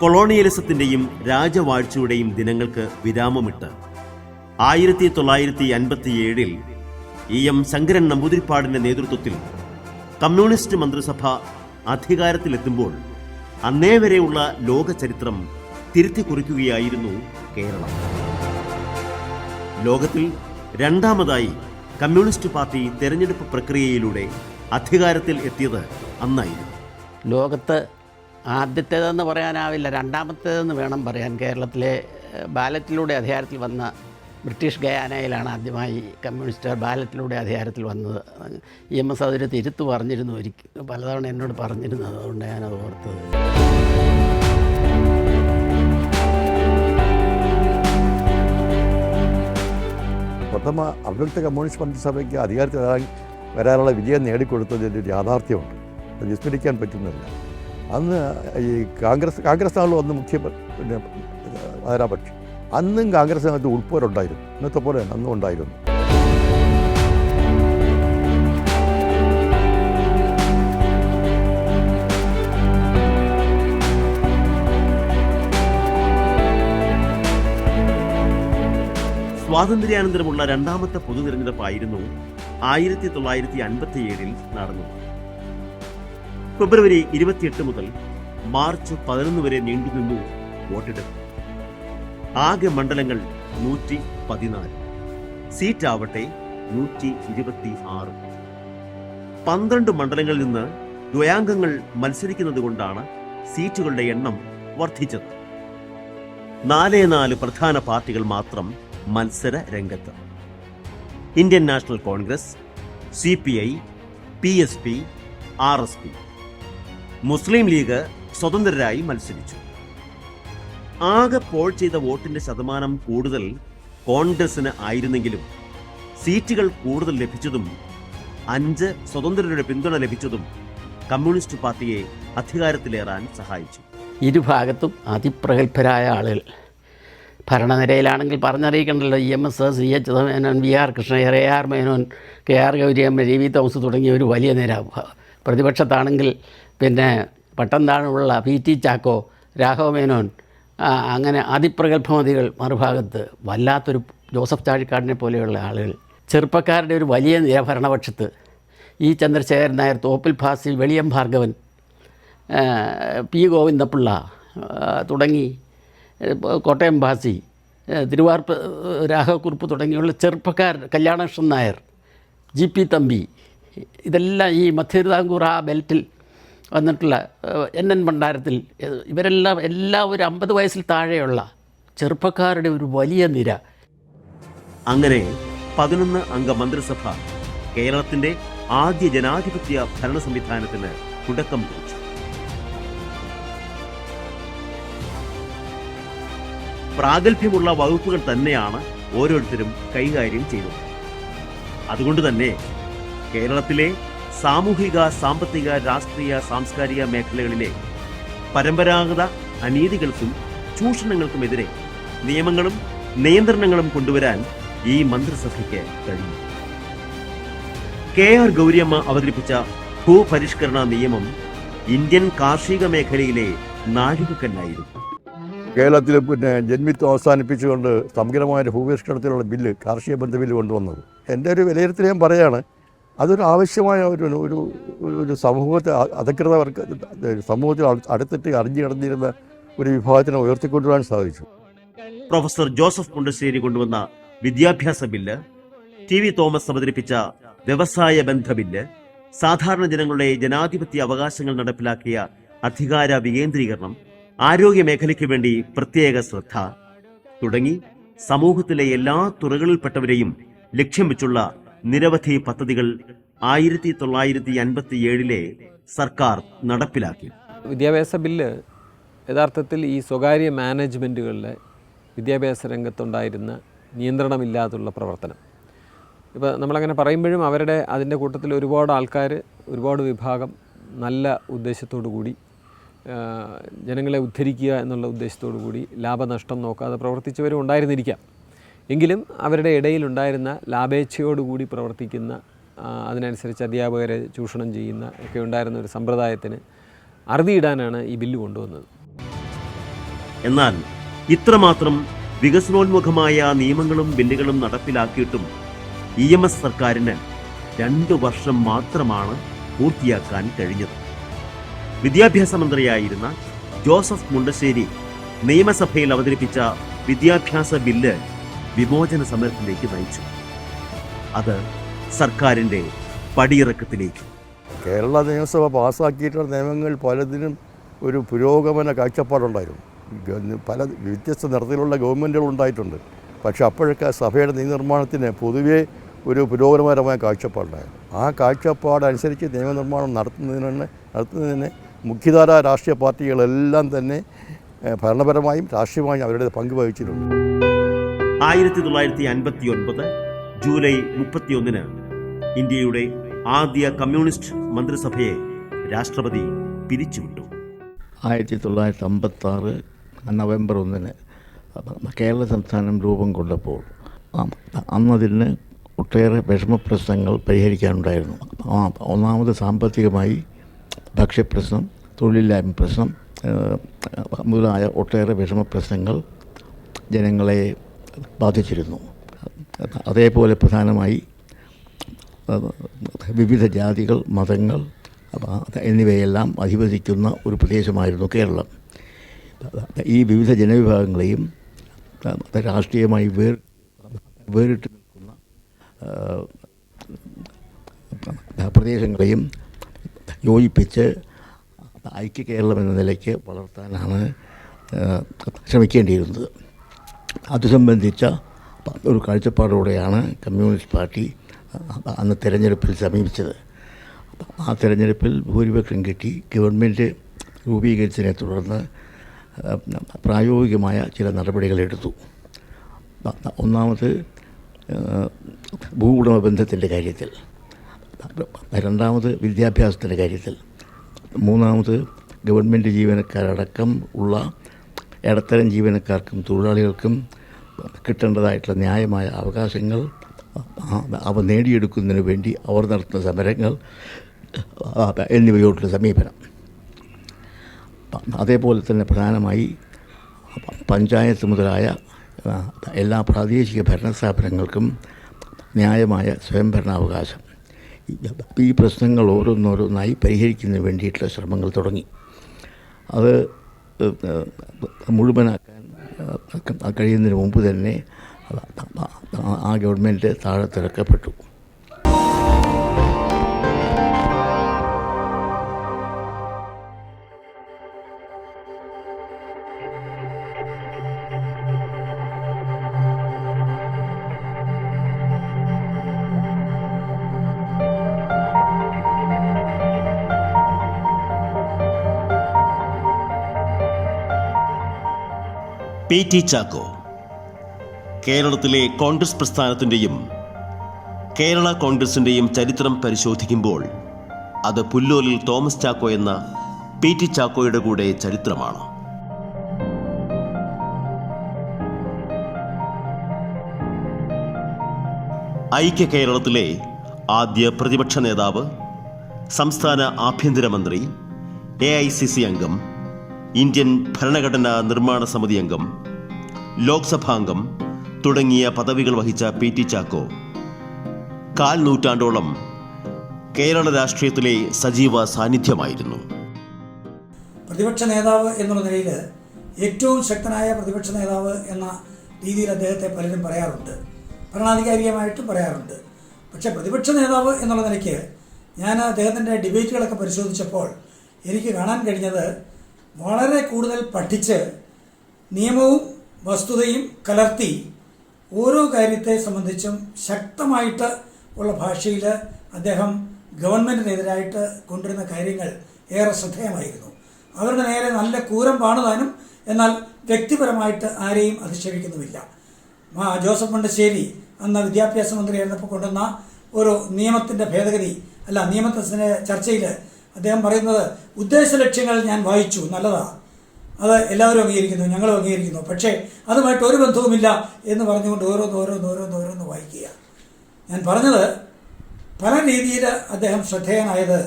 കൊളോണിയലിസത്തിന്റെയും രാജവാഴ്ചയുടെയും ദിനങ്ങൾക്ക് വിരാമമിട്ട് ആയിരത്തി തൊള്ളായിരത്തി അൻപത്തിയേഴിൽ ഇ എം ശങ്കരൻ നമ്പൂതിരിപ്പാടിന്റെ നേതൃത്വത്തിൽ കമ്മ്യൂണിസ്റ്റ് മന്ത്രിസഭ അധികാരത്തിലെത്തുമ്പോൾ അന്നേ വരെയുള്ള ലോക ചരിത്രം തിരുത്തി കുറിക്കുകയായിരുന്നു കേരളം. ലോകത്തിൽ രണ്ടാമതായി കമ്മ്യൂണിസ്റ്റ് പാർട്ടി തെരഞ്ഞെടുപ്പ് പ്രക്രിയയിലൂടെ അധികാരത്തിൽ എത്തിയത് അന്നായിരുന്നു. ലോകത്ത് ആദ്യത്തേതെന്ന് പറയാനാവില്ല. രണ്ടാമത്തേതെന്ന് വേണം പറയാൻ. കേരളത്തിലെ ബാലറ്റിലൂടെ അധികാരത്തിൽ വന്ന ബ്രിട്ടീഷ് ഗയാനയിലാണ് ആദ്യമായി കമ്മ്യൂണിസ്റ്റുകാർ ബാലറ്റിലൂടെ അധികാരത്തിൽ വന്നത്. ഇ എം എസ് അതൊരു തിരുത്ത് പറഞ്ഞിരുന്നു ഒരിക്കൽ. പലതവണ എന്നോട് പറഞ്ഞിരുന്നത്. അതുകൊണ്ട് ഞാനത് ഓർത്തത്. പ്രഥമ അവിടുത്തെ കമ്മ്യൂണിസ്റ്റ് മന്ത്രിസഭയ്ക്ക് അധികാരത്തിൽ വരാനുള്ള വിജയം നേടിക്കൊടുത്തതിന്റെ ഒരു യാഥാർത്ഥ്യമുണ്ട്. അത് വിസ്മരിക്കാൻ പറ്റുന്നില്ല. അന്ന് ഈ കോൺഗ്രസ് കോൺഗ്രസ് ആണല്ലോ അന്ന് മുഖ്യ പിന്നെ ആരാപക്ഷി അന്നും കോൺഗ്രസ് അകത്ത് ഉൾപ്പോരുണ്ടായിരുന്നു ഇന്നത്തെ പോലെ തന്നെ അന്നും ഉണ്ടായിരുന്നു. സ്വാതന്ത്ര്യാനന്തരമുള്ള രണ്ടാമത്തെ പൊതു തിരഞ്ഞെടുപ്പായിരുന്നു ആയിരത്തി തൊള്ളായിരത്തി അൻപത്തിയേഴിൽ നടന്നത്. ഫെബ്രുവരി ഇരുപത്തിയെട്ട് മുതൽ മാർച്ച് പതിനൊന്ന് വരെ നീണ്ടുനിന്നു വോട്ടെടുപ്പ്. ആകെ മണ്ഡലങ്ങൾ നൂറ്റി പതിനാല്. സീറ്റ് ആവട്ടെ നൂറ്റി ഇരുപത്തി ആറ്. പന്ത്രണ്ട് മണ്ഡലങ്ങളിൽ നിന്ന് ദ്വയാംഗങ്ങൾ മത്സരിക്കുന്നത് കൊണ്ടാണ് സീറ്റുകളുടെ എണ്ണം വർദ്ധിച്ചത്. നാലേ നാല് പ്രധാന പാർട്ടികൾ മാത്രം മത്സര രംഗത്ത്. Indian National Congress C P I P S P R S P. Muslim League സ്വതന്ത്രരായി മത്സരിച്ചു. ആകെ പോൾ ചെയ്ത വോട്ടിന്റെ ശതമാനം കൂടുതൽ കോൺഗ്രസിന് ആയിരുന്നെങ്കിലും സീറ്റുകൾ കൂടുതൽ ലഭിച്ചതും അഞ്ച് സ്വതന്ത്രരുടെ പിന്തുണ ലഭിച്ചതും കമ്മ്യൂണിസ്റ്റ് പാർട്ടിയെ അധികാരത്തിലേറാൻ സഹായിച്ചു. ഇരുഭാഗത്തും അതിപ്രഗത്ഭരായ ആളുകൾ. ഭരണനിരയിലാണെങ്കിൽ പറഞ്ഞറിയിക്കണ്ടല്ലോ E M S C H Menon V R Krishna Iyer A R Menon K R Gouri Amma Ravi Thomas തുടങ്ങിയ ഒരു വലിയ നിര പ്രതിപക്ഷത്താണെങ്കിൽ പിന്നെ പട്ടംതാണുള്ള പി ടി ചാക്കോ രാഘവമേനോൻ അങ്ങനെ അതിപ്രഗത്ഭമതികൾ മറുഭാഗത്ത് വല്ലാത്തൊരു ജോസഫ് ചാഴിക്കാടിനെ പോലെയുള്ള ആളുകൾ. ചെറുപ്പക്കാരുടെ ഒരു വലിയ നിര ഭരണപക്ഷത്ത്. ഇ ചന്ദ്രശേഖരൻ നായർ തോപ്പിൽ ഫാസിൽ വെളിയം ഭാർഗവൻ പി ഗോവിന്ദപിള്ള തുടങ്ങി കോട്ടയം ഭാസി തിരുവാർപ്പ് രാഘവക്കുറുപ്പ് തുടങ്ങിയുള്ള ചെറുപ്പക്കാർ കല്യാണകൃഷ്ണൻ നായർ ജി പി തമ്പി ഇതെല്ലാം ഈ മധ്യതിരുവിതാംകൂർ ആ ബെൽറ്റിൽ വന്നിട്ടുള്ള എൻ എൻ ഭണ്ഡാരത്തിൽ ഇവരെല്ലാം എല്ലാം ഒരു അമ്പത് വയസ്സിൽ താഴെയുള്ള ചെറുപ്പക്കാരുടെ ഒരു വലിയ നിര. അങ്ങനെ പതിനൊന്ന് അംഗ മന്ത്രിസഭ കേരളത്തിന്റെ ആദ്യ ജനാധിപത്യ ഭരണ സംവിധാനത്തിന് തുടക്കം കുറിച്ചു. പ്രാഗൽഭ്യമുള്ള വകുപ്പുകൾ തന്നെയാണ് ഓരോരുത്തരും കൈകാര്യം ചെയ്തത്. അതുകൊണ്ട് തന്നെ കേരളത്തിലെ സാമൂഹിക സാമ്പത്തിക രാഷ്ട്രീയ സാംസ്കാരിക മേഖലകളിലെ പരമ്പരാഗത അനീതികൾക്കും ചൂഷണങ്ങൾക്കുമെതിരെ നിയമങ്ങളും നിയന്ത്രണങ്ങളും കൊണ്ടുവരാൻ ഈ മന്ത്രിസഭയ്ക്ക് കഴിയും കെ ആർ ഗൗരിയമ്മ അവതരിപ്പിച്ച ഭൂപരിഷ്കരണ നിയമം ഇന്ത്യൻ കാർഷിക മേഖലയിലെ നാഴികക്കല്ലായിരുന്നു. കേരളത്തിൽ പിന്നെ ജന്മിത്വം അവസാനിപ്പിച്ചുകൊണ്ട് സമഗ്രമായ ഭൂപരിഷ്കരണത്തിലുള്ള ബില്ല് കാർഷിക ബന്ധ ബില്ല് കൊണ്ടുവന്നത്. എന്റെ ഒരു വിലയിരുത്തൽ ഞാൻ പറയാണ്. അതൊരു ആവശ്യമായ ഒരു ഒരു ഒരു സമൂഹത്തെ അധികൃതവർക്ക് സമൂഹത്തിൽ അടുത്തിട്ട് അറിഞ്ഞു കിടന്നിരുന്ന ഒരു വിഭാഗത്തിനെ ഉയർത്തിക്കൊണ്ടുവരാൻ സാധിച്ചു. പ്രൊഫസർ ജോസഫ് മുണ്ടശ്ശേരി കൊണ്ടുവന്ന വിദ്യാഭ്യാസ ബില്ല് ടി വി തോമസ് അവതരിപ്പിച്ച വ്യവസായ ബന്ധ ബില്ല് സാധാരണ ജനങ്ങളുടെ ജനാധിപത്യ അവകാശങ്ങൾ നടപ്പിലാക്കിയ അധികാര വികേന്ദ്രീകരണം ആരോഗ്യ മേഖലയ്ക്ക് വേണ്ടി പ്രത്യേക ശ്രദ്ധ തുടങ്ങി സമൂഹത്തിലെ എല്ലാ തുറകളിൽപ്പെട്ടവരെയും ലക്ഷ്യം വെച്ചുള്ള നിരവധി പദ്ധതികൾ ആയിരത്തി തൊള്ളായിരത്തി അൻപത്തി ഏഴിലെ സർക്കാർ നടപ്പിലാക്കി. വിദ്യാഭ്യാസ ബില്ല് യഥാർത്ഥത്തിൽ ഈ സ്വകാര്യ മാനേജ്മെന്റുകളിലെ വിദ്യാഭ്യാസ രംഗത്തുണ്ടായിരുന്ന നിയന്ത്രണമില്ലാതുള്ള പ്രവർത്തനം. ഇപ്പോൾ നമ്മളങ്ങനെ പറയുമ്പോഴും അവരുടെ അതിന്റെ കൂട്ടത്തിൽ ഒരുപാട് ആൾക്കാർ ഒരുപാട് വിഭാഗം നല്ല ഉദ്ദേശത്തോടു കൂടി ജനങ്ങളെ ഉദ്ധരിക്കുക എന്നുള്ള ഉദ്ദേശത്തോടു കൂടി ലാഭനഷ്ടം നോക്കാതെ പ്രവർത്തിച്ചവരും ഉണ്ടായിരുന്നിരിക്കാം. എങ്കിലും അവരുടെ ഇടയിലുണ്ടായിരുന്ന ലാഭേച്ഛയോടുകൂടി പ്രവർത്തിക്കുന്ന അതിനനുസരിച്ച് അധ്യാപകരെ ചൂഷണം ചെയ്യുന്ന ഒക്കെ ഉണ്ടായിരുന്ന ഒരു സമ്പ്രദായത്തിന് അറുതിയിടാനാണ് ഈ ബില്ല് കൊണ്ടുവന്നത്. എന്നാൽ ഇത്രമാത്രം വികസനോന്മുഖമായ നിയമങ്ങളും ബില്ലുകളും നടപ്പിലാക്കിയിട്ടും ഇ എം എസ് സർക്കാരിന് രണ്ടു വർഷം മാത്രമാണ് പൂർത്തിയാക്കാൻ കഴിഞ്ഞത്. വിദ്യാഭ്യാസ മന്ത്രിയായിരുന്ന ജോസഫ് മുണ്ടശ്ശേരി നിയമസഭയിൽ അവതരിപ്പിച്ച വിദ്യാഭ്യാസ ബില്ല് വിമോചന സമരത്തിലേക്ക് നയിച്ചു. അത് സർക്കാരിന്റെ പടിയിറക്കത്തിലേക്ക്. കേരള നിയമസഭ പാസ്സാക്കിയിട്ടുള്ള നിയമങ്ങൾ പലതിനും ഒരു പുരോഗമന കാഴ്ചപ്പാടുണ്ടായിരുന്നു. പല വ്യത്യസ്ത നിറത്തിലുള്ള ഗവൺമെന്റുകൾ ഉണ്ടായിട്ടുണ്ട്. പക്ഷേ അപ്പോഴൊക്കെ സഭയുടെ നിയമനിർമ്മാണത്തിന് പൊതുവേ ഒരു പുരോഗമനപരമായ കാഴ്ചപ്പാടുണ്ടായിരുന്നു. ആ കാഴ്ചപ്പാടനുസരിച്ച് നിയമനിർമ്മാണം നടത്തുന്നതിന് നടത്തുന്നതിന് മുഖ്യധാര രാഷ്ട്രീയ പാർട്ടികളെല്ലാം തന്നെ ഭരണപരമായും രാഷ്ട്രീയമായും അവരുടെ പങ്ക് വഹിച്ചിട്ടുണ്ട്. ആയിരത്തി തൊള്ളായിരത്തി അൻപത്തി ഒൻപത് ജൂലൈ മുപ്പത്തിയൊന്നിന് ഇന്ത്യയുടെ ആദ്യ കമ്മ്യൂണിസ്റ്റ് മന്ത്രിസഭയെ രാഷ്ട്രപതി പിരിച്ചുവിട്ടു. ആയിരത്തി തൊള്ളായിരത്തി അമ്പത്തി ആറ് നവംബർ ഒന്നിന് കേരള സംസ്ഥാനം രൂപം കൊണ്ടപ്പോൾ അന്നതിന് ഒട്ടേറെ വിഷമ പ്രശ്നങ്ങൾ പരിഹരിക്കാനുണ്ടായിരുന്നു ഒന്നാമത് സാമ്പത്തികമായി ഭക്ഷ്യപ്രശ്നം തൊഴിലില്ലായ്മ പ്രശ്നം മുതലായ ഒട്ടേറെ വിഷമ പ്രശ്നങ്ങൾ ജനങ്ങളെ ബാധിച്ചിരുന്നു. അതേപോലെ പ്രധാനമായി വിവിധ ജാതികൾ മതങ്ങൾ എന്നിവയെല്ലാം അധിവസിക്കുന്ന ഒരു പ്രദേശമായിരുന്നു കേരളം. ഈ വിവിധ ജനവിഭാഗങ്ങളെയും രാഷ്ട്രീയമായി വേർ വേറിട്ട് നിൽക്കുന്ന പ്രദേശങ്ങളെയും യോജിപ്പിച്ച് ഐക്യ കേരളം എന്ന നിലയ്ക്ക് വളർത്താനാണ് ശ്രമിക്കേണ്ടിയിരുന്നത്. അത് സംബന്ധിച്ച ഒരു കാഴ്ചപ്പാടോടെയാണ് കമ്മ്യൂണിസ്റ്റ് പാർട്ടി അന്ന് തിരഞ്ഞെടുപ്പിൽ സമീപിച്ചത്. ആ തിരഞ്ഞെടുപ്പിൽ ഭൂരിപക്ഷം കിട്ടി. ഗവൺമെന്റ് രൂപീകരിച്ചതിനെ തുടർന്ന് പ്രായോഗികമായ ചില നടപടികളെടുത്തു ഒന്നാമത് ഭൂവുടമ ബന്ധത്തിന്റെ കാര്യത്തിൽ രണ്ടാമത് വിദ്യാഭ്യാസത്തിന്റെ കാര്യത്തിൽ മൂന്നാമത് ഗവൺമെന്റ് ജീവനക്കാരടക്കം ഉള്ള ഇടത്തരം ജീവനക്കാർക്കും തൊഴിലാളികൾക്കും കിട്ടേണ്ടതായിട്ടുള്ള ന്യായമായ അവകാശങ്ങൾ അവ നേടിയെടുക്കുന്നതിന് വേണ്ടി അവർ നടത്തുന്ന സമരങ്ങൾ എന്നിവയോടുള്ള സമീപനം. അതേപോലെ തന്നെ പ്രധാനമായി പഞ്ചായത്ത് മുതലായ എല്ലാ പ്രാദേശിക ഭരണസ്ഥാപനങ്ങൾക്കും ന്യായമായ സ്വയംഭരണാവകാശം. ഈ- പ്രശ്നങ്ങൾ ഓരോന്നോരോന്നായി പരിഹരിക്കുന്നതിന് വേണ്ടിയിട്ടുള്ള ശ്രമങ്ങൾ തുടങ്ങി. അത് മുഴുവനാക്കാൻ കഴിയുന്നതിന് മുമ്പ് തന്നെ ആ- ഗവൺമെന്റ് താഴെ താഴത്തിറക്കപ്പെട്ടു പി ടി ചാക്കോ. കേരളത്തിലെ കോൺഗ്രസ് പ്രസ്ഥാനത്തിന്റെയും കേരള കോൺഗ്രസിന്റെയും ചരിത്രം പരിശോധിക്കുമ്പോൾ അത് പുല്ലോലിൽ തോമസ് ചാക്കോ എന്ന പി ടി ചാക്കോയുടെ കൂടെ ചരിത്രമാണ്. ഐക്യ കേരളത്തിലെ ആദ്യ പ്രതിപക്ഷ നേതാവ് സംസ്ഥാന ആഭ്യന്തരമന്ത്രി എ ഐ സി സി അംഗം ഇന്ത്യൻ ഭരണഘടനാ നിർമ്മാണ സമിതി അംഗം ലോക്സഭാംഗം തുടങ്ങിയ പദവികൾ വഹിച്ച പി ടി ചാക്കോ കാൽ നൂറ്റാണ്ടോളം കേരള രാഷ്ട്രീയത്തിലെ സജീവ സാന്നിധ്യമായിരുന്നു. പ്രതിപക്ഷ നേതാവ് എന്നുള്ള നിലയിൽ ഏറ്റവും ശക്തനായ പ്രതിപക്ഷ നേതാവ് എന്ന രീതിയിൽ അദ്ദേഹത്തെ പലരും പറയാറുണ്ട്. ഭരണാധികാരികമായിട്ടും പറയാറുണ്ട്. പക്ഷേ പ്രതിപക്ഷ നേതാവ് എന്നുള്ള നിലയ്ക്ക് ഞാൻ അദ്ദേഹത്തിന്റെ ഡിബേറ്റുകളൊക്കെ പരിശോധിച്ചപ്പോൾ എനിക്ക് കാണാൻ കഴിഞ്ഞത് വളരെ കൂടുതൽ പഠിച്ച് നിയമവും വസ്തുതയും കലർത്തി ഓരോ കാര്യത്തെ സംബന്ധിച്ചും ശക്തമായിട്ട് ഉള്ള ഭാഷയിൽ അദ്ദേഹം ഗവൺമെന്റിനെതിരായിട്ട് കൊണ്ടുവരുന്ന കാര്യങ്ങൾ ഏറെ ശ്രദ്ധേയമായിരുന്നു. അവരുടെ നേരെ നല്ല കൂരം പാണുതാനും എന്നാൽ വ്യക്തിപരമായിട്ട് ആരെയും അധിക്ഷേപിക്കുന്നുമില്ല. ജോസഫ് മണ്ടശ്ശേരി അന്ന് വിദ്യാഭ്യാസ മന്ത്രിയായിരുന്നപ്പോൾ കൊണ്ടുവന്ന ഒരു നിയമത്തിന്റെ ഭേദഗതി അല്ല നിയമത്തിന്റെ ചർച്ചയിൽ അദ്ദേഹം പറയുന്നത് ഉദ്ദേശ ലക്ഷ്യങ്ങൾ ഞാൻ വായിച്ചു നല്ലതാണ്. അത് എല്ലാവരും അംഗീകരിക്കുന്നു ഞങ്ങളും അംഗീകരിക്കുന്നു. പക്ഷേ അതുമായിട്ട് ഒരു ബന്ധവുമില്ല എന്ന് പറഞ്ഞുകൊണ്ട് ഓരോന്ന് ഓരോന്ന് ഓരോന്ന് ഓരോന്ന് വായിക്കുക. ഞാൻ പറഞ്ഞത് പല രീതിയിൽ അദ്ദേഹം ശ്രദ്ധേയനായത്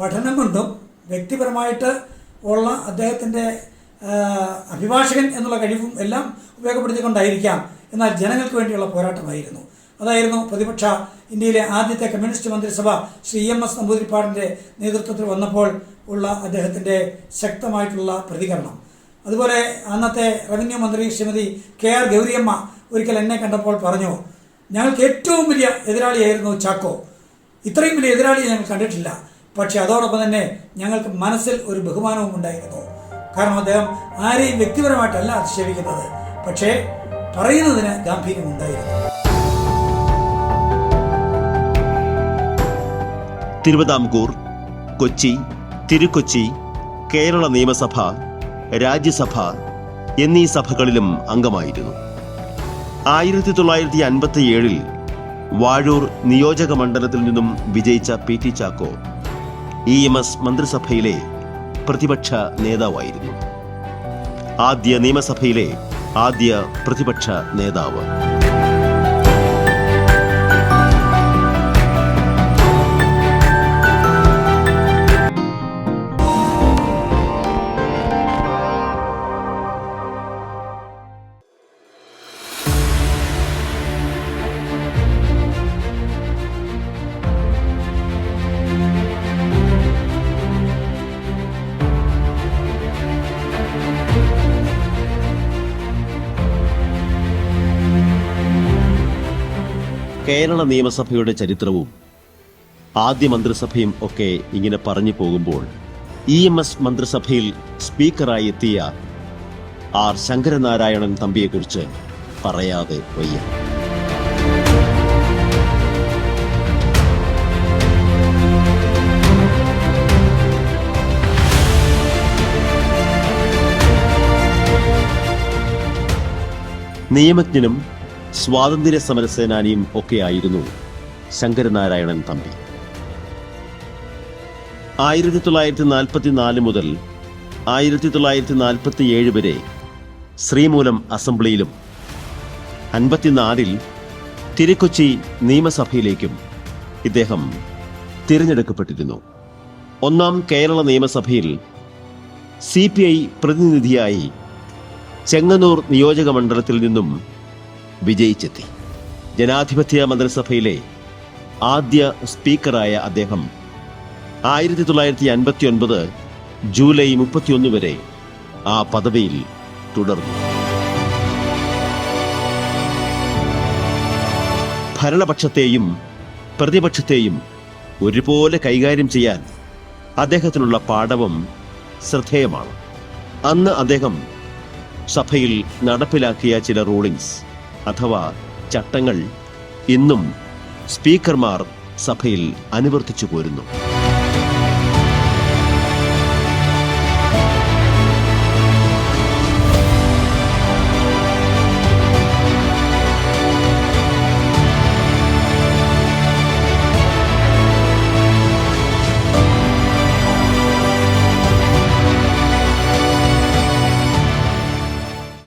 പഠനം കൊണ്ടും വ്യക്തിപരമായിട്ട് ഉള്ള അദ്ദേഹത്തിന്റെ അഭിഭാഷകൻ എന്നുള്ള കഴിവും എല്ലാം ഉപയോഗപ്പെടുത്തിക്കൊണ്ടായിരിക്കാം. എന്നാൽ ജനങ്ങൾക്ക് വേണ്ടിയുള്ള പോരാട്ടമായിരുന്നു. അതായിരുന്നു പ്രതിപക്ഷ ഇന്ത്യയിലെ ആദ്യത്തെ കമ്മ്യൂണിസ്റ്റ് മന്ത്രിസഭ ശ്രീ എം എസ് നമ്പൂതിരിപ്പാടിന്റെ നേതൃത്വത്തിൽ വന്നപ്പോൾ ഉള്ള അദ്ദേഹത്തിന്റെ ശക്തമായിട്ടുള്ള പ്രതികരണം. അതുപോലെ അന്നത്തെ റവന്യൂ മന്ത്രി ശ്രീമതി കെ ആർ ഗൗരിയമ്മ ഒരിക്കൽ എന്നെ കണ്ടപ്പോൾ പറഞ്ഞു ഞങ്ങൾക്ക് ഏറ്റവും വലിയ എതിരാളിയായിരുന്നു ചാക്കോ. ഇത്രയും വലിയ എതിരാളിയെ ഞങ്ങൾ കണ്ടിട്ടില്ല. പക്ഷെ അതോടൊപ്പം തന്നെ ഞങ്ങൾക്ക് മനസ്സിൽ ഒരു ബഹുമാനവും ഉണ്ടായിരുന്നു. കാരണം അദ്ദേഹം ആരെയും വ്യക്തിപരമായിട്ടല്ല അധിക്ഷേപിക്കുന്നത്. പക്ഷേ പറയുന്നതിന് ഗാംഭീര്യമുണ്ടായിരുന്നു. തിരുവിതാംകൂർ കൊച്ചി തിരുക്കൊച്ചി കേരള നിയമസഭ രാജ്യസഭ എന്നീ സഭകളിലും അംഗമായിരുന്നു. ആയിരത്തി തൊള്ളായിരത്തി അൻപത്തി ഏഴിൽ വാഴൂർ നിയോജക മണ്ഡലത്തിൽ നിന്നും വിജയിച്ച P T Chacko E M S മന്ത്രിസഭയിലെ പ്രതിപക്ഷ നേതാവായിരുന്നു. ആദ്യ നിയമസഭയിലെ ആദ്യ പ്രതിപക്ഷ നേതാവ്. കേരള നിയമസഭയുടെ ചരിത്രവും ആദ്യ മന്ത്രിസഭയും ഒക്കെ ഇങ്ങനെ പറഞ്ഞു പോകുമ്പോൾ ഇ എം എസ് മന്ത്രിസഭയിൽ സ്പീക്കറായി എത്തിയ ആർ ശങ്കരനാരായണൻ തമ്പിയെക്കുറിച്ച് പറയാതെ വയ്യ. നിയമജ്ഞനും സ്വാതന്ത്ര്യ സമര സേനാനിയും ഒക്കെയായിരുന്നു ശങ്കരനാരായണൻ തമ്പി. ആയിരത്തി തൊള്ളായിരത്തി നാൽപ്പത്തി നാല് മുതൽ ആയിരത്തി തൊള്ളായിരത്തി നാൽപ്പത്തി ഏഴ് വരെ ശ്രീമൂലം അസംബ്ലിയിലും അൻപത്തിനാലിൽ തിരുക്കൊച്ചി നിയമസഭയിലേക്കും ഇദ്ദേഹം തിരഞ്ഞെടുക്കപ്പെട്ടിരുന്നു. ഒന്നാം കേരള നിയമസഭയിൽ സി പ്രതിനിധിയായി ചെങ്ങന്നൂർ നിയോജക മണ്ഡലത്തിൽ നിന്നും വിജയിച്ചെത്തി. ജനാധിപത്യ മന്ത്രിസഭയിലെ ആദ്യ സ്പീക്കറായ അദ്ദേഹം ആയിരത്തി തൊള്ളായിരത്തി അൻപത്തി ഒൻപത് ജൂലൈ മുപ്പത്തിയൊന്ന് വരെ ആ പദവിയിൽ തുടർന്നു. ഭരണപക്ഷത്തെയും പ്രതിപക്ഷത്തെയും ഒരുപോലെ കൈകാര്യം ചെയ്യാൻ അദ്ദേഹത്തിനുള്ള പാഠവും ശ്രദ്ധേയമാണ്. അന്ന് അദ്ദേഹം സഭയിൽ നടപ്പിലാക്കിയ ചില റൂളിങ്സ് അഥവാ ചട്ടങ്ങൾ ഇന്നും സ്പീക്കർമാർ സഭയിൽ അനുവർത്തിച്ചു പോരുന്നു.